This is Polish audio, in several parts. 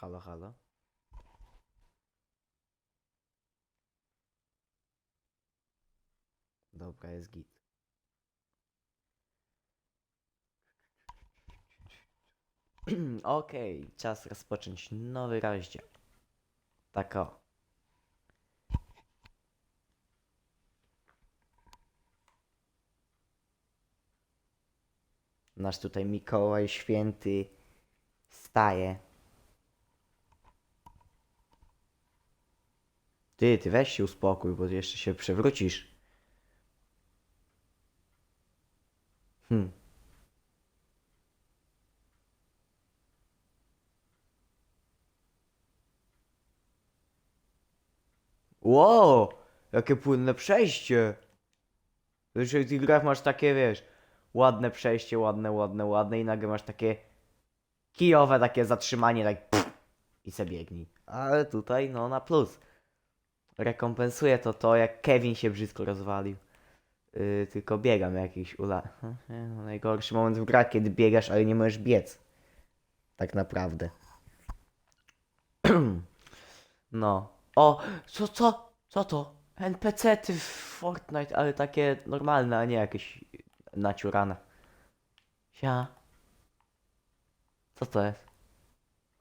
Halo, halo. Dobra, jest git. Okej, czas rozpocząć nowy rozdział. Tak o. Nasz tutaj Mikołaj Święty staje. Ty, ty weź się uspokój, bo jeszcze się przewrócisz. Hmm. Wow, jakie płynne przejście. Zresztą tych grach masz takie, wiesz, ładne przejście, ładne, ładne, ładne i nagle masz takie kijowe takie zatrzymanie, tak pff, i se biegnij. Ale tutaj, no, na plus. Rekompensuje to to, jak Kevin się brzydko rozwalił. Yy, tylko biegam jakiś ula. No, najgorszy moment w grach, kiedy biegasz, ale nie możesz biec. Tak naprawdę. no. O, co, co? Co to? NPC-ty w Fortnite, ale takie normalne, a nie jakieś naciurane. Sia. Co to jest?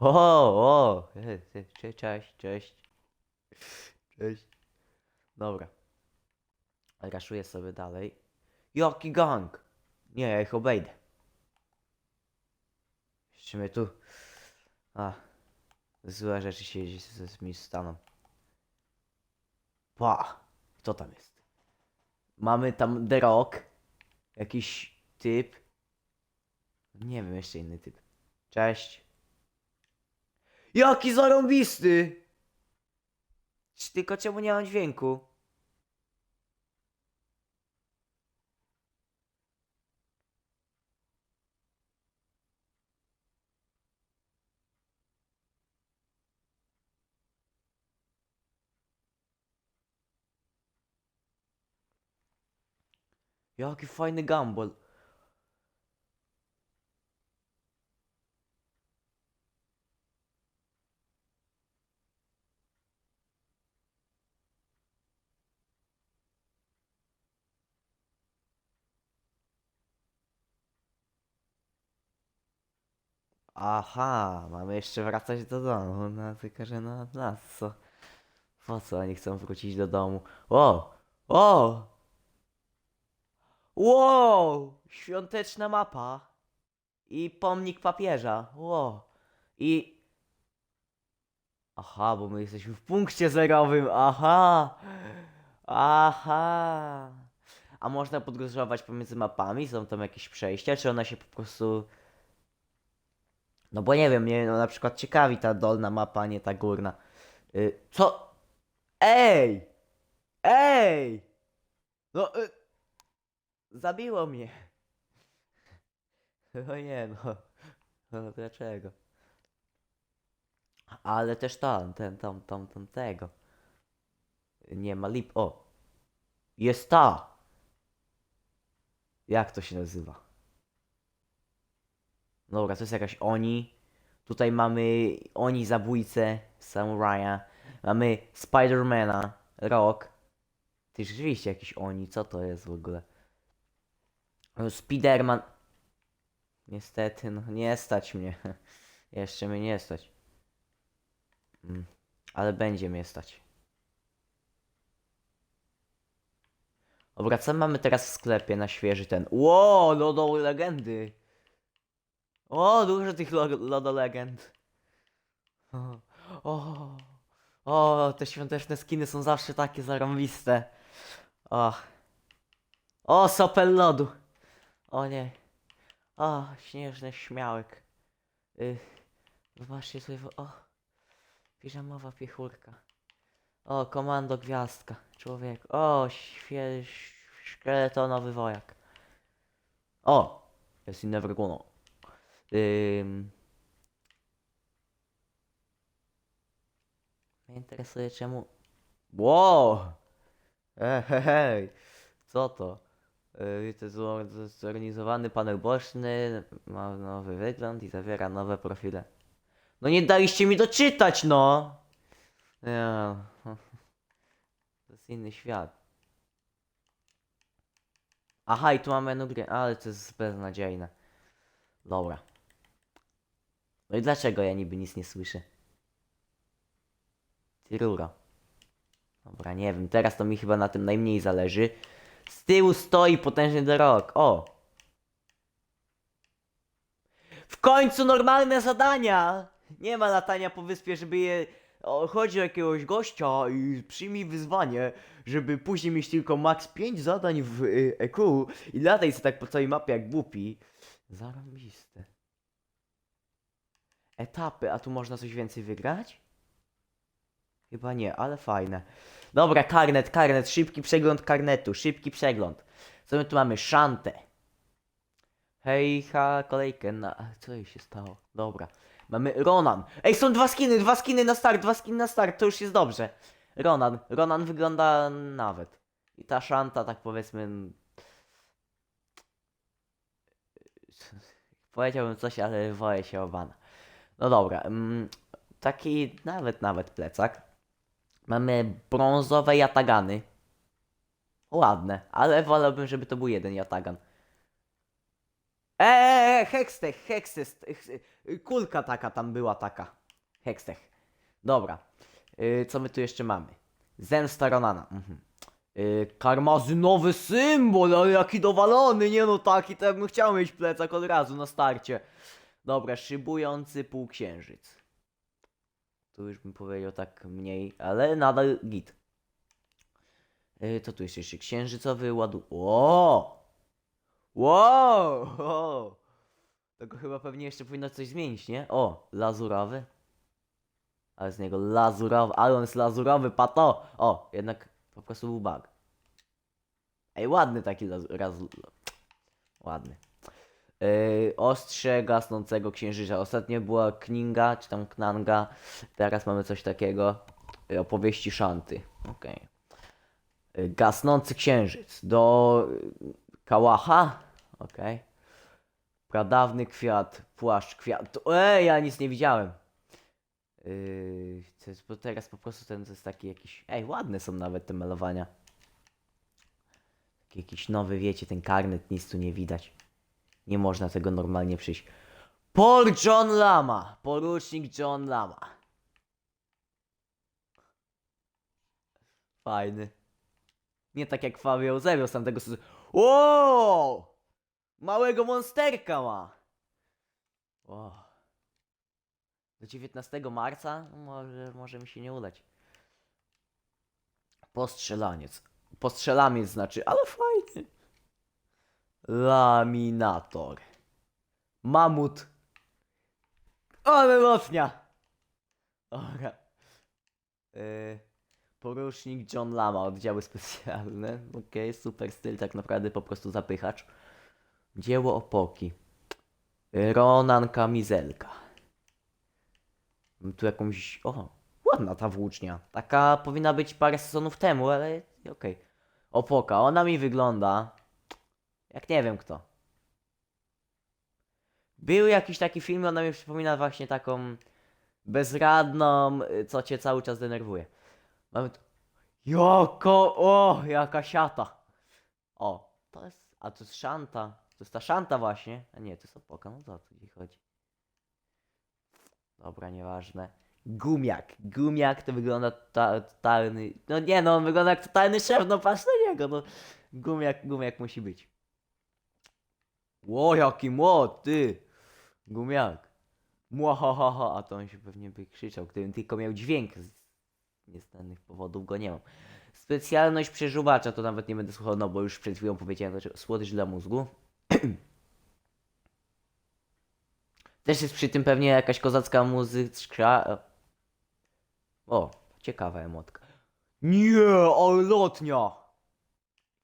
O, o, e, e, cze- cześć, cześć. Cześć. Dobra. Raszuję sobie dalej. Jaki gang? Nie, ja ich obejdę. Jeszcze mnie tu... A. Złe rzeczy się z, z mi staną. Pa! Kto tam jest? Mamy tam The Rock. Jakiś typ. Nie wiem, jeszcze inny typ. Cześć. Jaki zarąbisty! Tylko czemu nie mam dźwięku? Jaki fajny gumball. Aha, mamy jeszcze wracać do domu. No tylko, że no co? Po co oni chcą wrócić do domu? O! O! Wow! Świąteczna mapa. I pomnik papieża. Wow. I... Aha, bo my jesteśmy w punkcie zerowym. Aha! Aha! A można podróżować pomiędzy mapami? Są tam jakieś przejścia? Czy ona się po prostu... No bo nie wiem, mnie no, na przykład ciekawi ta dolna mapa, nie ta górna. Y, co? Ej! Ej! No... Y Zabiło mnie. O nie no. no dlaczego? Ale też tam, ten, tam, tam, tam tego. Nie ma lip. O! Jest ta! Jak to się nazywa? Dobra, to jest jakaś Oni. Tutaj mamy Oni zabójcę, Samuraja. Mamy Spidermana, Rock. Ty rzeczywiście jakiś Oni, co to jest w ogóle? Spiderman. Niestety, no nie stać mnie. Jeszcze mnie nie stać. Mm, Ale będzie mnie stać. Co mamy teraz w sklepie na świeży ten? Ło, lodo legendy. O, dużo tych lo lodo legend. O, o, o, te świąteczne skiny są zawsze takie zarąbiste. O, o, sopel lodu. O nie. O, śnieżny śmiałek. Y, zobaczcie sobie. O, piżamowa piechurka. O, komando gwiazdka. Człowiek. O, świe, szkieletonowy wojak. O, jest inne wrogono. Mnie interesuje czemu. Wow! Ej, hej, hej. Co to? Yy, To jest zor- zorganizowany panel boczny, ma nowy wygląd i zawiera nowe profile. No nie daliście mi doczytać, no! To jest inny świat. Aha, i tu mamy jedną grę, ale to jest beznadziejne. Dobra. No i dlaczego ja niby nic nie słyszę? Ty ruro. Dobra, nie wiem, teraz to mi chyba na tym najmniej zależy. Z tyłu stoi potężny Rock. O! W końcu normalne zadania! Nie ma latania po wyspie, żeby je... O, chodzi o jakiegoś gościa i przyjmij wyzwanie, żeby później mieć tylko max 5 zadań w y, EQ i lataj sobie tak po całej mapie jak głupi. Zarąbiste. Etapy, a tu można coś więcej wygrać? Chyba nie, ale fajne. Dobra, karnet, karnet, szybki przegląd karnetu, szybki przegląd. Co my tu mamy? Szantę. Hej, ha, kolejkę na... Co jej się stało? Dobra. Mamy Ronan. Ej, są dwa skiny, dwa skiny na start, dwa skiny na start, to już jest dobrze. Ronan, Ronan wygląda nawet. I ta szanta, tak powiedzmy... Powiedziałbym coś, ale boję się obana. No dobra, mm, taki nawet, nawet plecak. Mamy brązowe jatagany. Ładne, ale wolałbym, żeby to był jeden jatagan. Eee, Hextech, Hextech, kulka taka tam była taka. Hextech. Dobra. Y, co my tu jeszcze mamy? Zemsta Ronana. Mhm. Y, karmazynowy symbol, ale jaki dowalony, nie no taki, to ja bym chciał mieć plecak od razu na starcie. Dobra, szybujący półksiężyc. Tu już bym powiedział tak mniej, ale nadal git. To tu jeszcze, jeszcze księżycowy ładu. O! Wow! Tego chyba pewnie jeszcze powinno coś zmienić, nie? O, lazurowy. Ale z niego lazurowy, ale on jest lazurowy, pato! O, jednak po prostu był bug. Ej, ładny taki lazur, ładny. Yy, ostrze gasnącego księżyca. Ostatnio była Kninga, czy tam Knanga. Teraz mamy coś takiego. Yy, opowieści Szanty. Okej. Yy, gasnący księżyc. Do Kałacha. Okej. Pradawny kwiat. Płaszcz kwiat. Ej, ja nic nie widziałem. Yy, jest, bo teraz po prostu ten to jest taki jakiś. Ej, ładne są nawet te malowania. Jakiś nowy, wiecie, ten karnet, nic tu nie widać. Nie można tego normalnie przyjść. Paul John Lama. Porucznik John Lama. Fajny. Nie tak jak Fabio Zero z tamtego sezonu. Wow! Małego monsterka ma. Wow. Do 19 marca? No Może, może mi się nie udać. Postrzelaniec. Postrzelamiec znaczy, ale fajny. Laminator. Mamut. Ale lotnia. Dobra. Yy, porucznik John Lama, oddziały specjalne. Okej, super styl, tak naprawdę po prostu zapychacz. Dzieło opoki. Ronan Kamizelka. Tu jakąś... O, ładna ta włócznia. Taka powinna być parę sezonów temu, ale okej. Opoka, ona mi wygląda... Jak nie wiem kto. Był jakiś taki film, ona mi przypomina właśnie taką bezradną, y, co cię cały czas denerwuje. Mamy tu... Joko, o, jaka siata. O, to jest, a to jest szanta. To jest ta szanta właśnie. A nie, to jest opoka, no to o co ci chodzi. Dobra, nieważne. Gumiak. Gumiak to wygląda ta, totalny. No nie no, on wygląda jak totalny szef, no patrz na niego, no. Gumiak, gumiak musi być. Ło, jaki młot, ty! Gumiak. Młahahaha, a to on się pewnie by krzyczał, gdybym tylko miał dźwięk. Z nieznanych powodów go nie mam. Specjalność przeżuwacza to nawet nie będę słuchał, no bo już przed chwilą powiedziałem, dlaczego słodycz dla mózgu. Też jest przy tym pewnie jakaś kozacka muzyczka. O, ciekawa emotka. Nie, ale lotnia!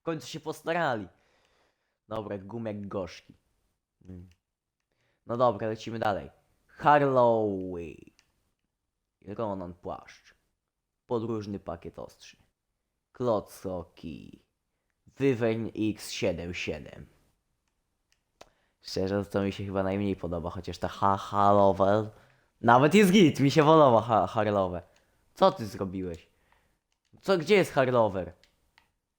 W końcu się postarali. Dobra, gumek gorzki. Mm. No dobra, lecimy dalej. Harlowy. Ronan płaszcz. Podróżny pakiet ostrzy. Klocki. Wyvern X77. Szczerze, to mi się chyba najmniej podoba, chociaż ta ha Halovel Nawet jest git, mi się podoba ha Harlowe. Co ty zrobiłeś? Co, gdzie jest Harlover?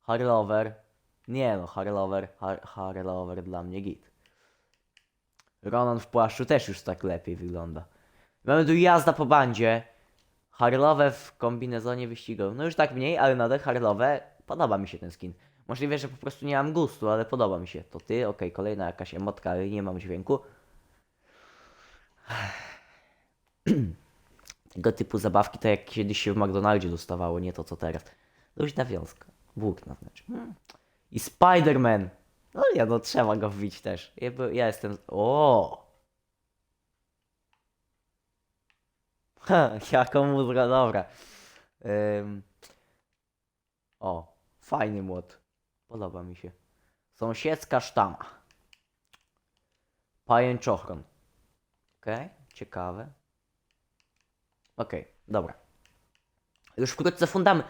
Harlover? Nie no, Harlover, har Harlover dla mnie git. Ronan w płaszczu też już tak lepiej wygląda. Mamy tu jazda po bandzie. Harlowe w kombinezonie wyścigowym. No już tak mniej, ale nadal Harlowe. Podoba mi się ten skin. Możliwe, że po prostu nie mam gustu, ale podoba mi się. To ty, okej, kolejna jakaś emotka, ale nie mam dźwięku. Tego typu zabawki to jak kiedyś się w McDonaldzie dostawało, nie to co teraz. Luźna wiązka. Włókna znaczy. Hmm. I Spider-Man. No ja no trzeba go wbić też. Ja, ja jestem... O! Ha, jaką mudra, dobra. Ym. O, fajny młot. Podoba mi się. Sąsiedzka sztama. Pajęczochron. Okej, ciekawe. Okej, dobra. Już wkrótce fundamy.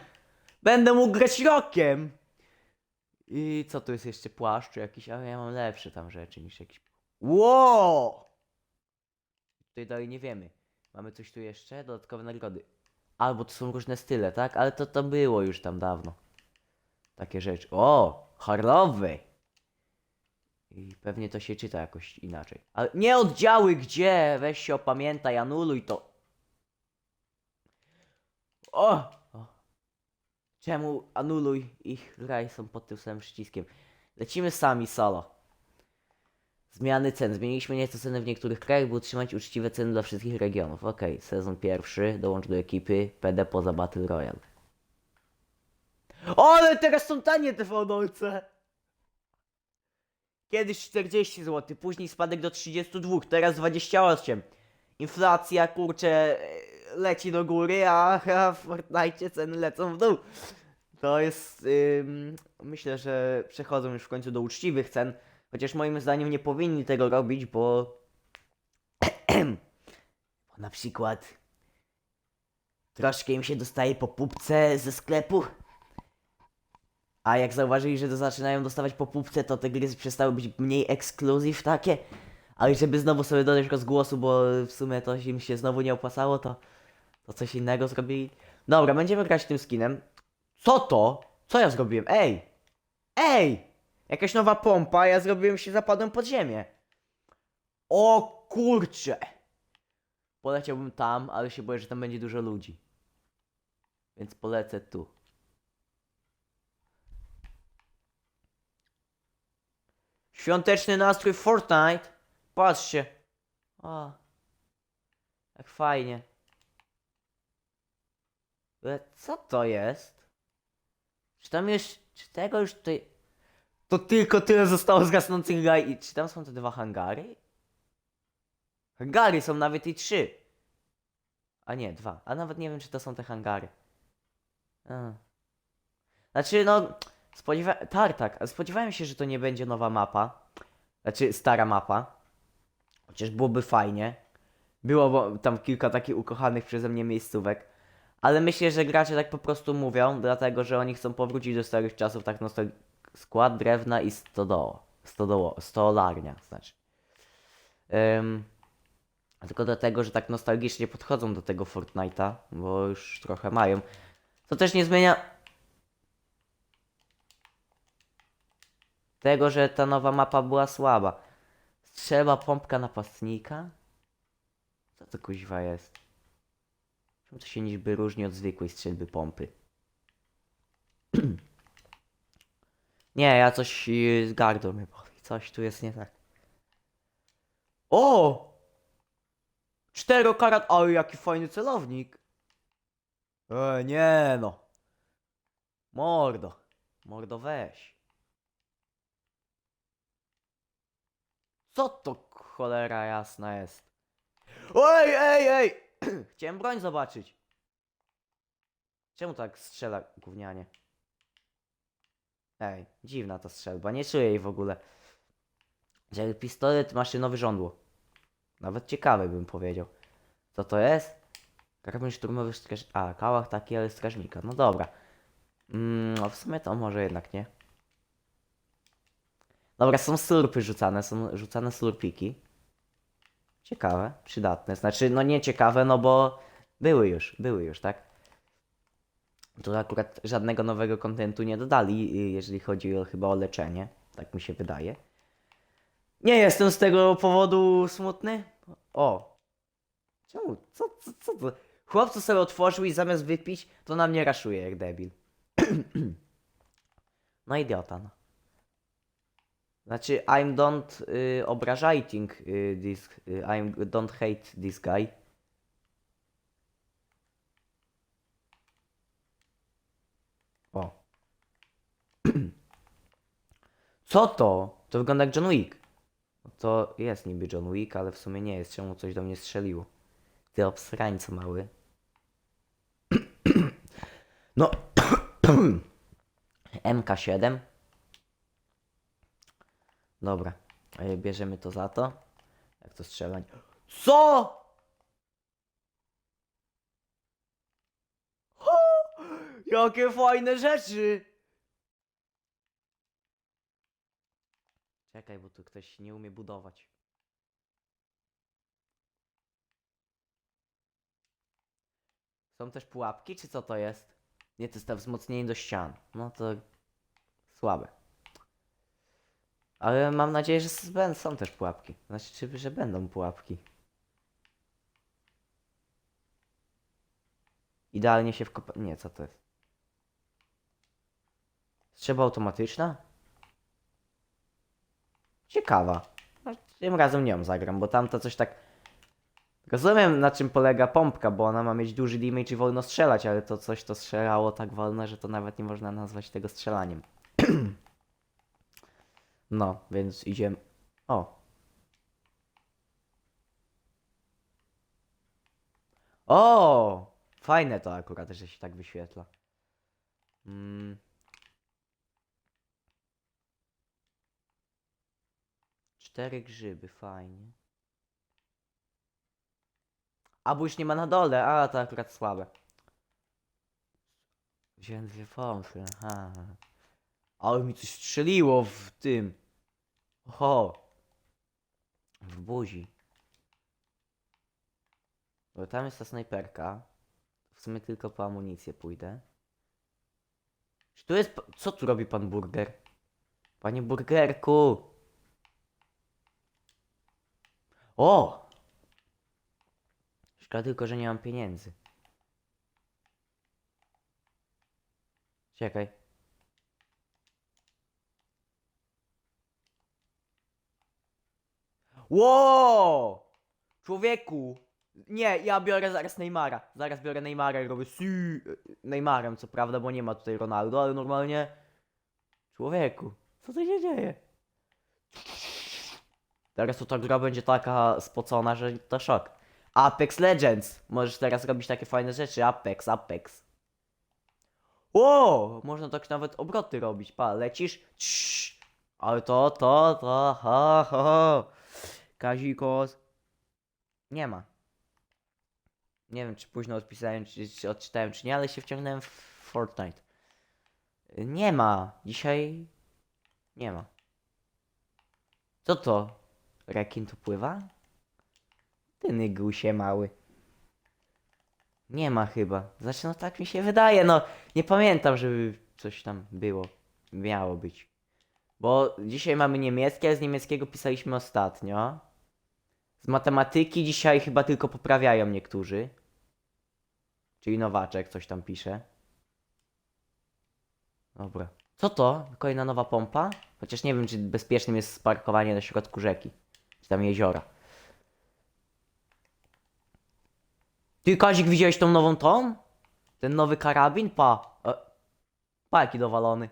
Będę mógł grać rokiem! I co tu jest jeszcze? Płaszcz czy jakiś? Ale ja mam lepsze tam rzeczy niż jakiś... Wow! Tutaj dalej nie wiemy. Mamy coś tu jeszcze? Dodatkowe nagrody. Albo to są różne style, tak? Ale to to było już tam dawno. Takie rzeczy. O! Harlowy! I pewnie to się czyta jakoś inaczej. Ale nie oddziały gdzie? Weź się opamiętaj, anuluj to. O! Czemu anuluj ich graj są pod tym samym przyciskiem? Lecimy sami solo. Zmiany cen. Zmieniliśmy nieco ceny w niektórych krajach, by utrzymać uczciwe ceny dla wszystkich regionów. Okej, sezon pierwszy, dołącz do ekipy, PD poza Battle Royale. O, ale teraz są tanie te fodolce! Kiedyś 40 zł, później spadek do 32, teraz 28. Inflacja, kurczę, leci do góry, a w Fortnite ceny lecą w dół. To jest, ym, myślę, że przechodzą już w końcu do uczciwych cen, chociaż moim zdaniem nie powinni tego robić, bo, bo na przykład troszkę im się dostaje po pupce ze sklepu, a jak zauważyli, że to zaczynają dostawać po pupce, to te gry przestały być mniej ekskluzyw takie. Ale żeby znowu sobie dodać rozgłosu, bo w sumie to im się znowu nie opłacało, to, to coś innego zrobili. Dobra, będziemy grać tym skinem. Co to? Co ja zrobiłem? Ej! Ej! Jakaś nowa pompa, ja zrobiłem się zapadłem pod ziemię. O kurcze! Poleciałbym tam, ale się boję, że tam będzie dużo ludzi. Więc polecę tu. Świąteczny nastrój Fortnite. Patrzcie. O. Jak fajnie. Ale co to jest? Czy tam już... Czy tego już tutaj... To tylko tyle zostało z gasnących gaj... I czy tam są te dwa hangary? Hangary są nawet i trzy. A nie, dwa. A nawet nie wiem, czy to są te hangary. A. Znaczy, no... Spodziewa... Tartak. ale Spodziewałem się, że to nie będzie nowa mapa. Znaczy, stara mapa. Chociaż byłoby fajnie. Było tam kilka takich ukochanych przeze mnie miejscówek. Ale myślę, że gracze tak po prostu mówią, dlatego że oni chcą powrócić do starych czasów, tak no skład drewna i stodoło. Stodoło, stolarnia, znaczy. Ym, tylko dlatego, że tak nostalgicznie podchodzą do tego Fortnite'a, bo już trochę mają. To też nie zmienia tego, że ta nowa mapa była słaba. Strzelba pompka napastnika? Co to kuźwa jest? Czemu to się niby różni od zwykłej strzelby pompy? nie, ja coś yy, z gardą mnie boli. Coś tu jest nie tak. O! Czterokarat, ale jaki fajny celownik. E, nie no. Mordo. Mordo weź. Co to cholera jasna jest? Oj, ej, ej! Chciałem broń zobaczyć. Czemu tak strzela gównianie? Ej, dziwna ta strzelba, nie czuję jej w ogóle. Że pistolet maszynowy żądło. Nawet ciekawy bym powiedział. Co to jest? Karabin szturmowy straż... A, kałach taki, ale strażnika. No dobra. Mm, no w sumie to może jednak nie. Dobra, są slurpy rzucane, są rzucane slurpiki. Ciekawe, przydatne. Znaczy, no nie ciekawe, no bo były już, były już, tak? Tu akurat żadnego nowego kontentu nie dodali, y, jeżeli chodzi o, chyba o leczenie. Tak mi się wydaje. Nie jestem z tego powodu smutny. O. Czemu? Co, co, co to? Chłopcu sobie otworzył i zamiast wypić, to na mnie raszuje jak debil. no idiota, no. Znaczy, I'm don't y, y, this, y, I'm don't hate this guy. O. Co to? To wygląda jak John Wick. To jest niby John Wick, ale w sumie nie jest. Czemu coś do mnie strzeliło? Ty obsrańco mały. No. MK7. Dobra. Bierzemy to za to. Jak to strzelać? Co? O, jakie fajne rzeczy! Czekaj, bo tu ktoś nie umie budować. Są też pułapki, czy co to jest? Nie, to jest to wzmocnienie do ścian. No to słabe. Ale mam nadzieję, że są też pułapki. Znaczy, czy, że będą pułapki. Idealnie się wkopa... Nie, co to jest? Strzelba automatyczna? Ciekawa. No, tym razem nią zagram, bo tamto coś tak... Rozumiem na czym polega pompka, bo ona ma mieć duży damage i wolno strzelać, ale to coś to strzelało tak wolno, że to nawet nie można nazwać tego strzelaniem. No, więc idziemy. O. O! Fajne to akurat, że się tak wyświetla. Mm. Cztery grzyby, fajnie. A bo już nie ma na dole, a to akurat słabe. Wziąłem dwie pompy, aha. Ale mi coś strzeliło w tym. Oho. W buzi. Bo tam jest ta snajperka. W sumie tylko po amunicję pójdę. Czy tu jest... Co tu robi pan burger? Panie burgerku! O! Szkoda tylko, że nie mam pieniędzy. Czekaj. Ło! Człowieku! Nie, ja biorę zaraz Neymara. Zaraz biorę Neymara i robię si Neymarem, co prawda, bo nie ma tutaj Ronaldo, ale normalnie. Człowieku, co tu się dzieje? Teraz to ta gra będzie taka spocona, że to szok. Apex Legends! Możesz teraz robić takie fajne rzeczy. Apex, Apex. O, można tak nawet obroty robić. Pa, lecisz. Cii. Ale to, to, to, ha, ha. Kazikos. Nie ma. Nie wiem, czy późno odpisałem, czy, czy odczytałem, czy nie, ale się wciągnąłem w Fortnite. Nie ma. Dzisiaj nie ma. Co to? Rekin tu pływa? Ty nygusie mały. Nie ma chyba. Znaczy, no tak mi się wydaje, no. Nie pamiętam, żeby coś tam było. Miało być. Bo dzisiaj mamy niemieckie, a z niemieckiego pisaliśmy ostatnio. Z matematyki dzisiaj chyba tylko poprawiają niektórzy. Czyli Nowaczek coś tam pisze. Dobra. Co to? Kolejna nowa pompa? Chociaż nie wiem, czy bezpiecznym jest parkowanie na środku rzeki. Czy tam jeziora. Ty, Kazik, widziałeś tą nową tą? Ten nowy karabin? Pa. E, pa, jaki dowalony.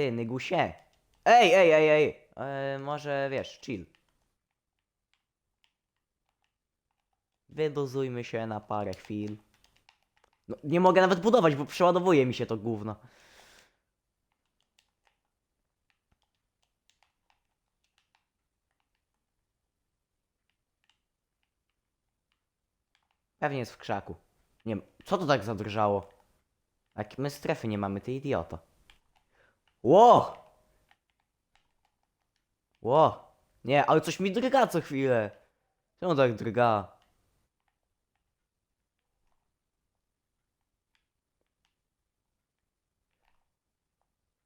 Ty, Nygusie. Ej, ej, ej, ej. E, może wiesz, chill. Wydozujmy się na parę chwil. No, nie mogę nawet budować, bo przeładowuje mi się to gówno. Pewnie jest w krzaku. Nie wiem, co to tak zadrżało? Jak my strefy nie mamy, ty idioto. Ło! Ło. Nie, ale coś mi drga co chwilę. Czemu tak drga?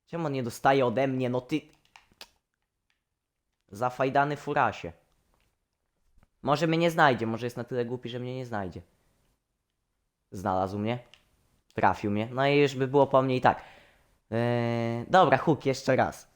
Czemu on nie dostaje ode mnie? No ty... Zafajdany furasie. Może mnie nie znajdzie, może jest na tyle głupi, że mnie nie znajdzie. Znalazł mnie. Trafił mnie. No i już by było po mnie i tak. Eee, dobra, huk, jeszcze raz.